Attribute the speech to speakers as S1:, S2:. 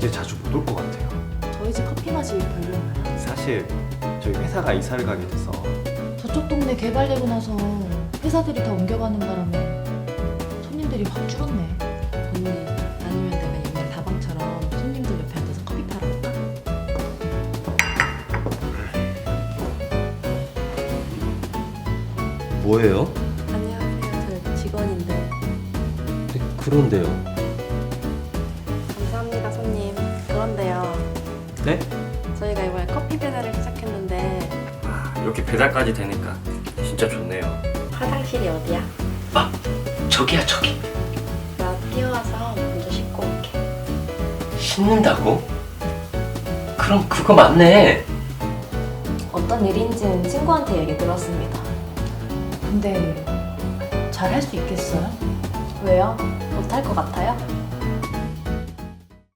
S1: 이제 자주 못 올 것 같아요.
S2: 저희 집 커피 맛이 별로인가요?
S1: 사실 저희 회사가 이사를 가게 돼서
S2: 저쪽 동네 개발되고 나서 회사들이 다 옮겨가는 바람에 손님들이 확 줄었네. 언니, 아니면 내가 옛날 다방처럼 손님들 옆에 앉아서 커피 팔아볼까?
S3: 뭐예요?
S4: 안녕하세요. 저 직원인데.
S3: 네, 그런데요.
S4: 감사합니다, 손님. 그런데요.
S3: 네?
S4: 저희가 이번에 커피 배달을 시작했는데
S3: 아, 이렇게 배달까지 되니까 진짜 좋네요.
S4: 화장실이 어디야?
S3: 저기야 저기.
S4: 나 뛰어와서 먼저 씻고 올게.
S3: 씻는다고? 그럼 그거 맞네.
S4: 어떤 일인지는 친구한테 얘기 들었습니다.
S2: 근데 잘 할 수 있겠어요?
S4: 왜요? 못할 것 같아요?